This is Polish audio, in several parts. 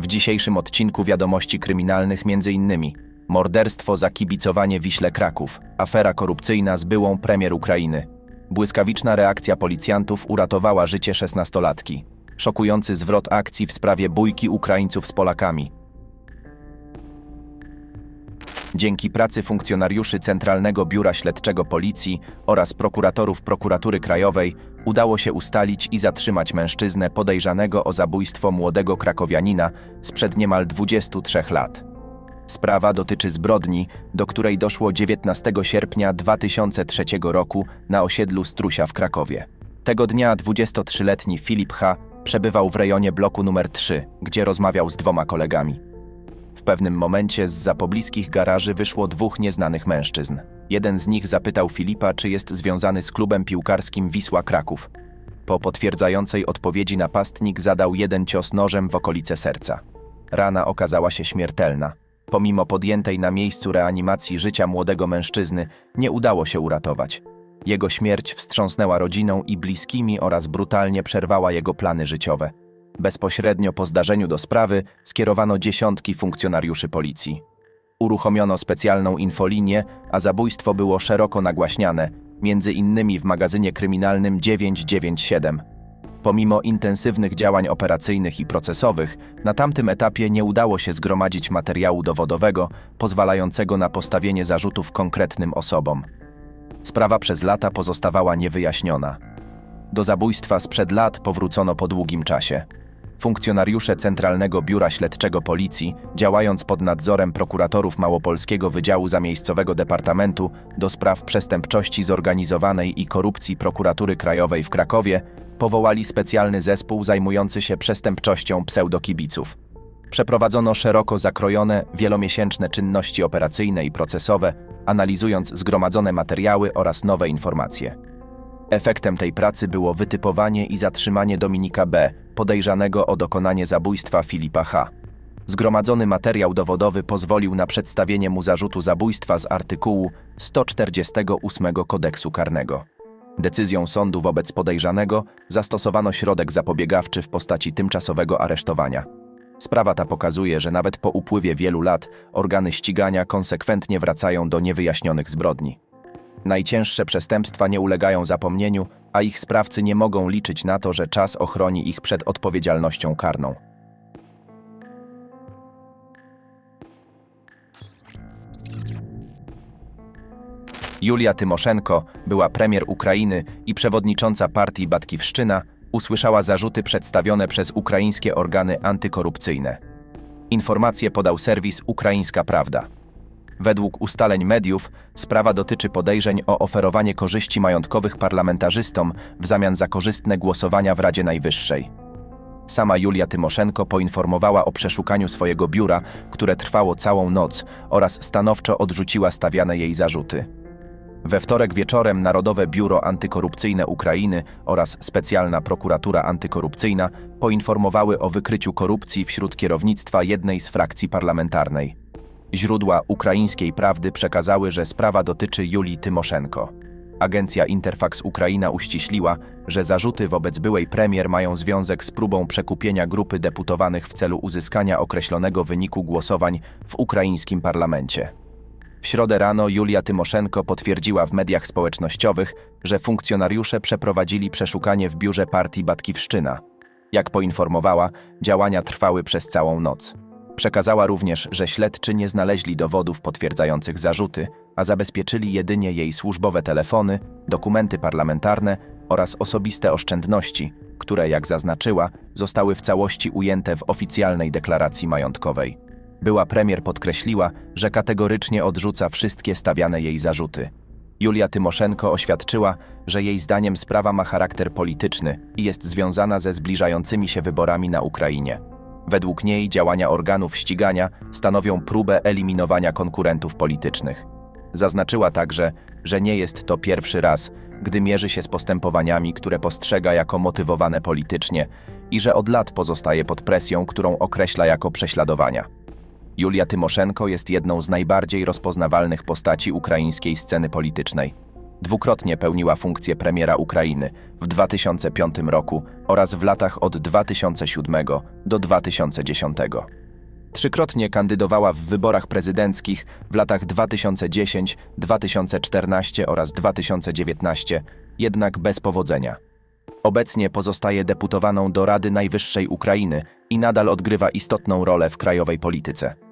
W dzisiejszym odcinku wiadomości kryminalnych m.in. morderstwo za kibicowanie Wiśle Kraków, afera korupcyjna z byłą premier Ukrainy. Błyskawiczna reakcja policjantów uratowała życie szesnastolatki. Szokujący zwrot akcji w sprawie bójki Ukraińców z Polakami. Dzięki pracy funkcjonariuszy Centralnego Biura Śledczego Policji oraz prokuratorów Prokuratury Krajowej udało się ustalić i zatrzymać mężczyznę podejrzanego o zabójstwo młodego krakowianina sprzed niemal 23 lat. Sprawa dotyczy zbrodni, do której doszło 19 sierpnia 2003 roku na osiedlu Strusia w Krakowie. Tego dnia 23-letni Filip H. przebywał w rejonie bloku numer 3, gdzie rozmawiał z dwoma kolegami. Pewnym momencie z pobliskich garaży wyszło dwóch nieznanych mężczyzn. Jeden z nich zapytał Filipa, czy jest związany z klubem piłkarskim Wisła Kraków. Po potwierdzającej odpowiedzi napastnik zadał jeden cios nożem w okolice serca. Rana okazała się śmiertelna. Pomimo podjętej na miejscu reanimacji życia młodego mężczyzny, nie udało się uratować. Jego śmierć wstrząsnęła rodziną i bliskimi oraz brutalnie przerwała jego plany życiowe. Bezpośrednio po zdarzeniu do sprawy skierowano dziesiątki funkcjonariuszy policji. Uruchomiono specjalną infolinię, a zabójstwo było szeroko nagłaśniane, między innymi w magazynie kryminalnym 997. Pomimo intensywnych działań operacyjnych i procesowych, na tamtym etapie nie udało się zgromadzić materiału dowodowego pozwalającego na postawienie zarzutów konkretnym osobom. Sprawa przez lata pozostawała niewyjaśniona. Do zabójstwa sprzed lat powrócono po długim czasie. Funkcjonariusze Centralnego Biura Śledczego Policji, działając pod nadzorem prokuratorów Małopolskiego Wydziału Zamiejscowego Departamentu do spraw przestępczości zorganizowanej i korupcji Prokuratury Krajowej w Krakowie, powołali specjalny zespół zajmujący się przestępczością pseudokibiców. Przeprowadzono szeroko zakrojone, wielomiesięczne czynności operacyjne i procesowe, analizując zgromadzone materiały oraz nowe informacje. Efektem tej pracy było wytypowanie i zatrzymanie Dominika B., podejrzanego o dokonanie zabójstwa Filipa H. Zgromadzony materiał dowodowy pozwolił na przedstawienie mu zarzutu zabójstwa z artykułu 148 kodeksu karnego. Decyzją sądu wobec podejrzanego zastosowano środek zapobiegawczy w postaci tymczasowego aresztowania. Sprawa ta pokazuje, że nawet po upływie wielu lat organy ścigania konsekwentnie wracają do niewyjaśnionych zbrodni. Najcięższe przestępstwa nie ulegają zapomnieniu, a ich sprawcy nie mogą liczyć na to, że czas ochroni ich przed odpowiedzialnością karną. Julia Tymoszenko, była premier Ukrainy i przewodnicząca partii Batkiwszczyna, usłyszała zarzuty przedstawione przez ukraińskie organy antykorupcyjne. Informacje podał serwis Ukraińska Prawda. Według ustaleń mediów sprawa dotyczy podejrzeń o oferowanie korzyści majątkowych parlamentarzystom w zamian za korzystne głosowania w Radzie Najwyższej. Sama Julia Tymoszenko poinformowała o przeszukaniu swojego biura, które trwało całą noc oraz stanowczo odrzuciła stawiane jej zarzuty. We wtorek wieczorem Narodowe Biuro Antykorupcyjne Ukrainy oraz Specjalna Prokuratura Antykorupcyjna poinformowały o wykryciu korupcji wśród kierownictwa jednej z frakcji parlamentarnej. Źródła ukraińskiej prawdy przekazały, że sprawa dotyczy Julii Tymoszenko. Agencja Interfax Ukraina uściśliła, że zarzuty wobec byłej premier mają związek z próbą przekupienia grupy deputowanych w celu uzyskania określonego wyniku głosowań w ukraińskim parlamencie. W środę rano Julia Tymoszenko potwierdziła w mediach społecznościowych, że funkcjonariusze przeprowadzili przeszukanie w biurze partii Batkiwszczyna. Jak poinformowała, działania trwały przez całą noc. Przekazała również, że śledczy nie znaleźli dowodów potwierdzających zarzuty, a zabezpieczyli jedynie jej służbowe telefony, dokumenty parlamentarne oraz osobiste oszczędności, które, jak zaznaczyła, zostały w całości ujęte w oficjalnej deklaracji majątkowej. Była premier podkreśliła, że kategorycznie odrzuca wszystkie stawiane jej zarzuty. Julia Tymoszenko oświadczyła, że jej zdaniem sprawa ma charakter polityczny i jest związana ze zbliżającymi się wyborami na Ukrainie. Według niej działania organów ścigania stanowią próbę eliminowania konkurentów politycznych. Zaznaczyła także, że nie jest to pierwszy raz, gdy mierzy się z postępowaniami, które postrzega jako motywowane politycznie i że od lat pozostaje pod presją, którą określa jako prześladowania. Julia Tymoszenko jest jedną z najbardziej rozpoznawalnych postaci ukraińskiej sceny politycznej. Dwukrotnie pełniła funkcję premiera Ukrainy w 2005 roku oraz w latach od 2007 do 2010. Trzykrotnie kandydowała w wyborach prezydenckich w latach 2010, 2014 oraz 2019, jednak bez powodzenia. Obecnie pozostaje deputowaną do Rady Najwyższej Ukrainy i nadal odgrywa istotną rolę w krajowej polityce.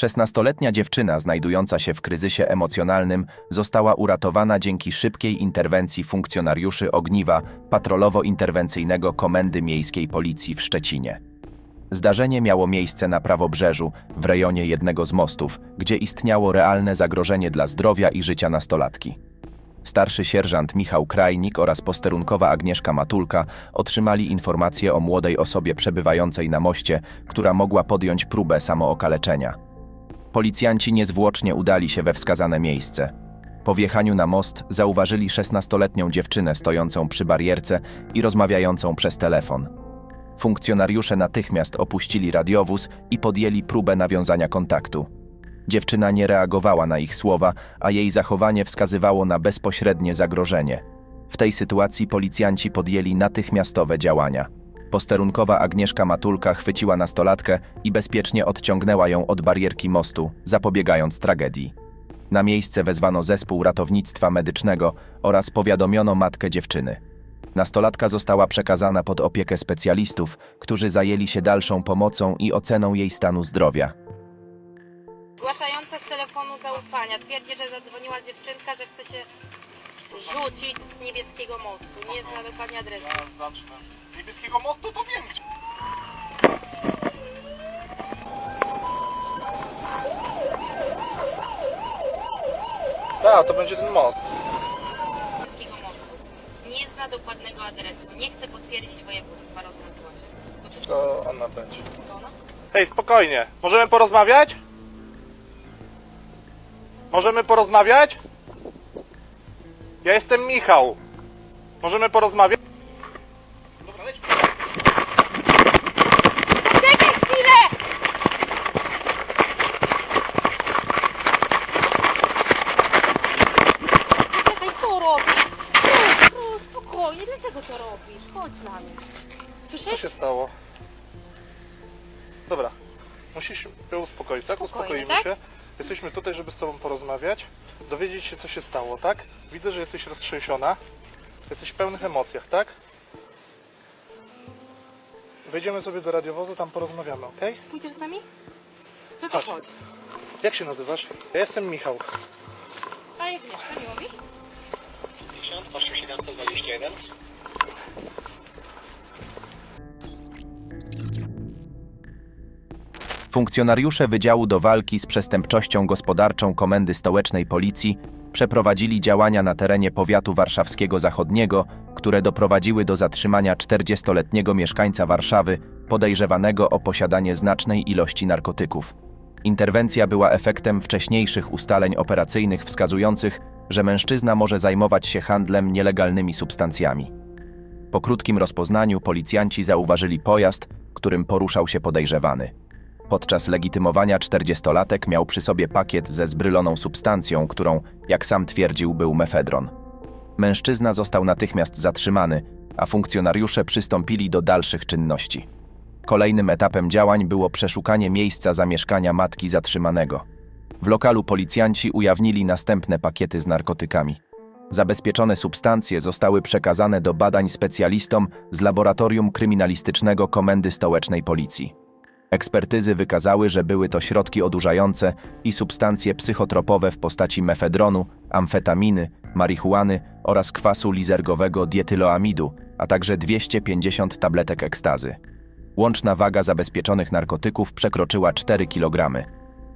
Szesnastoletnia dziewczyna znajdująca się w kryzysie emocjonalnym została uratowana dzięki szybkiej interwencji funkcjonariuszy ogniwa patrolowo-interwencyjnego Komendy Miejskiej Policji w Szczecinie. Zdarzenie miało miejsce na prawobrzeżu, w rejonie jednego z mostów, gdzie istniało realne zagrożenie dla zdrowia i życia nastolatki. Starszy sierżant Michał Krajnik oraz posterunkowa Agnieszka Matulka otrzymali informację o młodej osobie przebywającej na moście, która mogła podjąć próbę samookaleczenia. Policjanci niezwłocznie udali się we wskazane miejsce. Po wjechaniu na most zauważyli 16-letnią dziewczynę stojącą przy barierce i rozmawiającą przez telefon. Funkcjonariusze natychmiast opuścili radiowóz i podjęli próbę nawiązania kontaktu. Dziewczyna nie reagowała na ich słowa, a jej zachowanie wskazywało na bezpośrednie zagrożenie. W tej sytuacji policjanci podjęli natychmiastowe działania. Posterunkowa Agnieszka Matulka chwyciła nastolatkę i bezpiecznie odciągnęła ją od barierki mostu, zapobiegając tragedii. Na miejsce wezwano zespół ratownictwa medycznego oraz powiadomiono matkę dziewczyny. Nastolatka została przekazana pod opiekę specjalistów, którzy zajęli się dalszą pomocą i oceną jej stanu zdrowia. Zgłaszająca z telefonu zaufania twierdzi, że zadzwoniła dziewczynka, że chce się rzucić z niebieskiego mostu. Nie zna dokładnie adresu. Niebieskiego mostu to wiem gdzie. Tak, to będzie ten most. Niebieskiego mostu. Nie zna dokładnego adresu. Nie chce potwierdzić województwa. Rozłączyła się. To, To ona będzie. to ona? Hej, spokojnie. Możemy porozmawiać? Możemy porozmawiać? Ja jestem Michał. Możemy porozmawiać? Żeby z Tobą porozmawiać, dowiedzieć się, co się stało, tak? Widzę, że jesteś roztrzęsiona. Jesteś w pełnych emocjach, tak? Wejdziemy sobie do radiowozu, tam porozmawiamy, ok? Pójdziesz z nami? No to Chodź. chodź. Jak się nazywasz? Ja jestem Michał. A Agnieszka, miło mi? 8721. Funkcjonariusze Wydziału do Walki z Przestępczością Gospodarczą Komendy Stołecznej Policji przeprowadzili działania na terenie powiatu warszawskiego zachodniego, które doprowadziły do zatrzymania 40-letniego mieszkańca Warszawy podejrzewanego o posiadanie znacznej ilości narkotyków. Interwencja była efektem wcześniejszych ustaleń operacyjnych wskazujących, że mężczyzna może zajmować się handlem nielegalnymi substancjami. Po krótkim rozpoznaniu policjanci zauważyli pojazd, którym poruszał się podejrzewany. Podczas legitymowania 40-latek miał przy sobie pakiet ze zbryloną substancją, którą, jak sam twierdził, był mefedron. Mężczyzna został natychmiast zatrzymany, a funkcjonariusze przystąpili do dalszych czynności. Kolejnym etapem działań było przeszukanie miejsca zamieszkania matki zatrzymanego. W lokalu policjanci ujawnili następne pakiety z narkotykami. Zabezpieczone substancje zostały przekazane do badań specjalistom z Laboratorium Kryminalistycznego Komendy Stołecznej Policji. Ekspertyzy wykazały, że były to środki odurzające i substancje psychotropowe w postaci mefedronu, amfetaminy, marihuany oraz kwasu lizergowego dietyloamidu, a także 250 tabletek ekstazy. Łączna waga zabezpieczonych narkotyków przekroczyła 4 kg.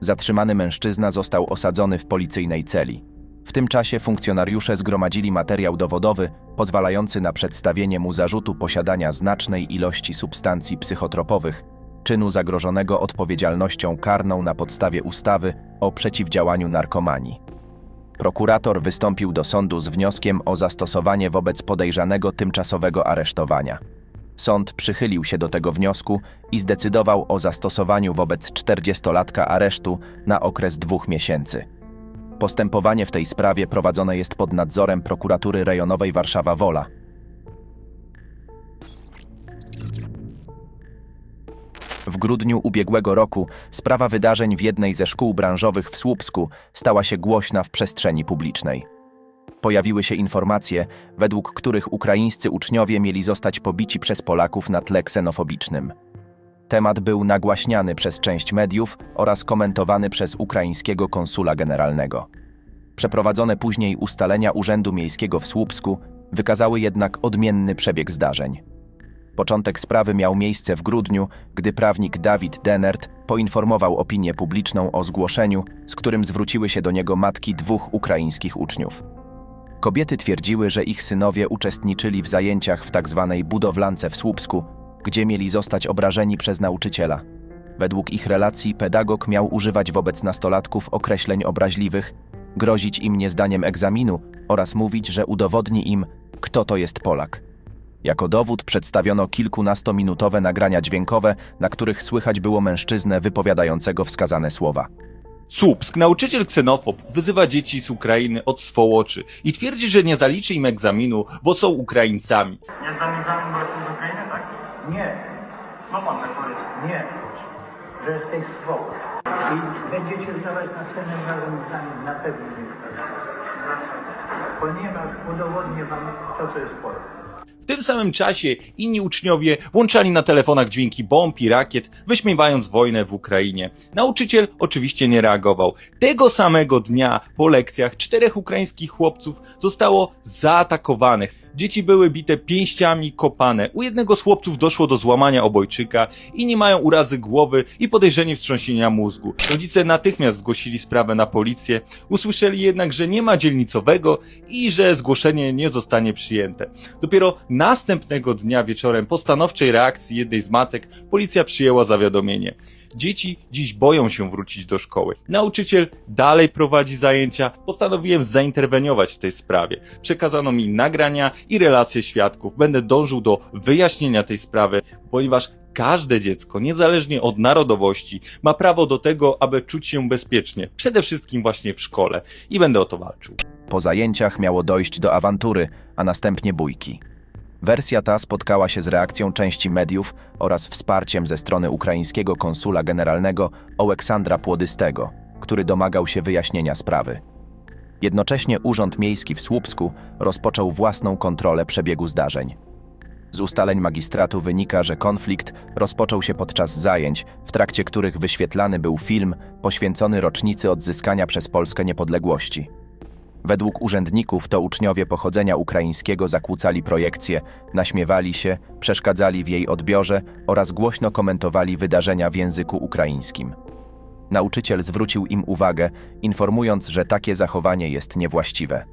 Zatrzymany mężczyzna został osadzony w policyjnej celi. W tym czasie funkcjonariusze zgromadzili materiał dowodowy pozwalający na przedstawienie mu zarzutu posiadania znacznej ilości substancji psychotropowych, czynu zagrożonego odpowiedzialnością karną na podstawie ustawy o przeciwdziałaniu narkomanii. Prokurator wystąpił do sądu z wnioskiem o zastosowanie wobec podejrzanego tymczasowego aresztowania. Sąd przychylił się do tego wniosku i zdecydował o zastosowaniu wobec 40-latka aresztu na okres dwóch miesięcy. Postępowanie w tej sprawie prowadzone jest pod nadzorem prokuratury rejonowej Warszawa-Wola. W grudniu ubiegłego roku sprawa wydarzeń w jednej ze szkół branżowych w Słupsku stała się głośna w przestrzeni publicznej. Pojawiły się informacje, według których ukraińscy uczniowie mieli zostać pobici przez Polaków na tle ksenofobicznym. Temat był nagłaśniany przez część mediów oraz komentowany przez ukraińskiego konsula generalnego. Przeprowadzone później ustalenia Urzędu Miejskiego w Słupsku wykazały jednak odmienny przebieg zdarzeń. Początek sprawy miał miejsce w grudniu, gdy prawnik Dawid Denert poinformował opinię publiczną o zgłoszeniu, z którym zwróciły się do niego matki dwóch ukraińskich uczniów. Kobiety twierdziły, że ich synowie uczestniczyli w zajęciach w tzw. budowlance w Słupsku, gdzie mieli zostać obrażeni przez nauczyciela. Według ich relacji pedagog miał używać wobec nastolatków określeń obraźliwych, grozić im niezdaniem egzaminu oraz mówić, że udowodni im, kto to jest Polak. Jako dowód przedstawiono kilkunastominutowe nagrania dźwiękowe, na których słychać było mężczyznę wypowiadającego wskazane słowa. Słupsk, nauczyciel ksenofob, wyzywa dzieci z Ukrainy od swołoczy i twierdzi, że nie zaliczy im egzaminu, bo są Ukraińcami. Nie zdam egzamin, bo jestem z Ukrainy, tak? Nie, Co pan tak powiedział? nie, że jesteś swoły. I będziecie zdawać następnym razem egzamin, na pewno nie. Ponieważ udowodnię wam, to jest Polak. W tym samym czasie inni uczniowie włączali na telefonach dźwięki bomb i rakiet, wyśmiewając wojnę w Ukrainie. Nauczyciel oczywiście nie reagował. Tego samego dnia po lekcjach czterech ukraińskich chłopców zostało zaatakowanych. Dzieci były bite pięściami, kopane. U jednego z chłopców doszło do złamania obojczyka, inni mają urazy głowy i podejrzenie wstrząsienia mózgu. Rodzice natychmiast zgłosili sprawę na policję, usłyszeli jednak, że nie ma dzielnicowego i że zgłoszenie nie zostanie przyjęte. Dopiero następnego dnia wieczorem po stanowczej reakcji jednej z matek policja przyjęła zawiadomienie. Dzieci dziś boją się wrócić do szkoły. Nauczyciel dalej prowadzi zajęcia. Postanowiłem zainterweniować w tej sprawie. Przekazano mi nagrania i relacje świadków. Będę dążył do wyjaśnienia tej sprawy, ponieważ każde dziecko, niezależnie od narodowości, ma prawo do tego, aby czuć się bezpiecznie. Przede wszystkim właśnie w szkole. I będę o to walczył. Po zajęciach miało dojść do awantury, a następnie bójki. Wersja ta spotkała się z reakcją części mediów oraz wsparciem ze strony ukraińskiego konsula generalnego Oleksandra Płodystego, który domagał się wyjaśnienia sprawy. Jednocześnie Urząd Miejski w Słupsku rozpoczął własną kontrolę przebiegu zdarzeń. Z ustaleń magistratu wynika, że konflikt rozpoczął się podczas zajęć, w trakcie których wyświetlany był film poświęcony rocznicy odzyskania przez Polskę niepodległości. Według urzędników to uczniowie pochodzenia ukraińskiego zakłócali projekcję, naśmiewali się, przeszkadzali w jej odbiorze oraz głośno komentowali wydarzenia w języku ukraińskim. Nauczyciel zwrócił im uwagę, informując, że takie zachowanie jest niewłaściwe.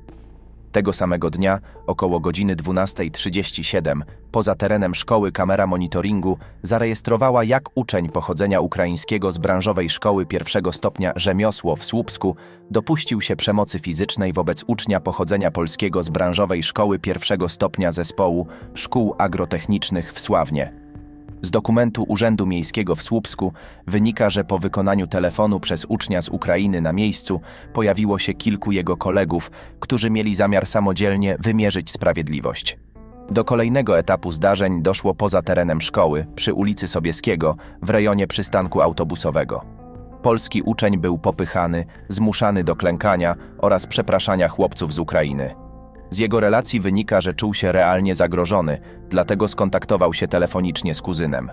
Tego samego dnia, około godziny 12.37, poza terenem szkoły kamera monitoringu zarejestrowała, jak uczeń pochodzenia ukraińskiego z branżowej szkoły pierwszego stopnia Rzemiosło w Słupsku dopuścił się przemocy fizycznej wobec ucznia pochodzenia polskiego z branżowej szkoły pierwszego stopnia zespołu szkół agrotechnicznych w Sławnie. Z dokumentu Urzędu Miejskiego w Słupsku wynika, że po wykonaniu telefonu przez ucznia z Ukrainy na miejscu pojawiło się kilku jego kolegów, którzy mieli zamiar samodzielnie wymierzyć sprawiedliwość. Do kolejnego etapu zdarzeń doszło poza terenem szkoły, przy ulicy Sobieskiego, w rejonie przystanku autobusowego. Polski uczeń był popychany, zmuszany do klękania oraz przepraszania chłopców z Ukrainy. Z jego relacji wynika, że czuł się realnie zagrożony, dlatego skontaktował się telefonicznie z kuzynem.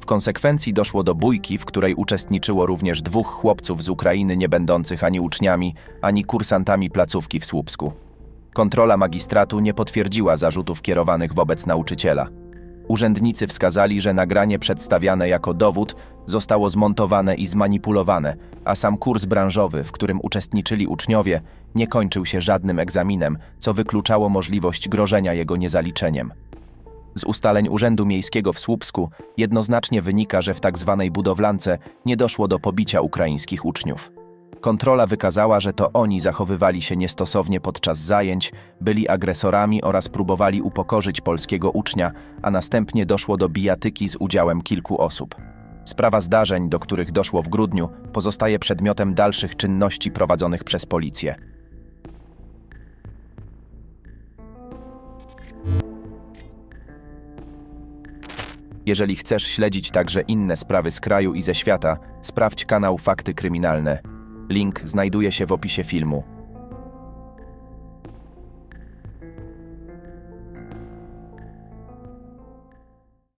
W konsekwencji doszło do bójki, w której uczestniczyło również dwóch chłopców z Ukrainy nie będących ani uczniami, ani kursantami placówki w Słupsku. Kontrola magistratu nie potwierdziła zarzutów kierowanych wobec nauczyciela. Urzędnicy wskazali, że nagranie przedstawiane jako dowód zostało zmontowane i zmanipulowane, a sam kurs branżowy, w którym uczestniczyli uczniowie, nie kończył się żadnym egzaminem, co wykluczało możliwość grożenia jego niezaliczeniem. Z ustaleń Urzędu Miejskiego w Słupsku jednoznacznie wynika, że w tzw. budowlance nie doszło do pobicia ukraińskich uczniów. Kontrola wykazała, że to oni zachowywali się niestosownie podczas zajęć, byli agresorami oraz próbowali upokorzyć polskiego ucznia, a następnie doszło do bijatyki z udziałem kilku osób. Sprawa zdarzeń, do których doszło w grudniu, pozostaje przedmiotem dalszych czynności prowadzonych przez policję. Jeżeli chcesz śledzić także inne sprawy z kraju i ze świata, sprawdź kanał Fakty Kryminalne. Link znajduje się w opisie filmu.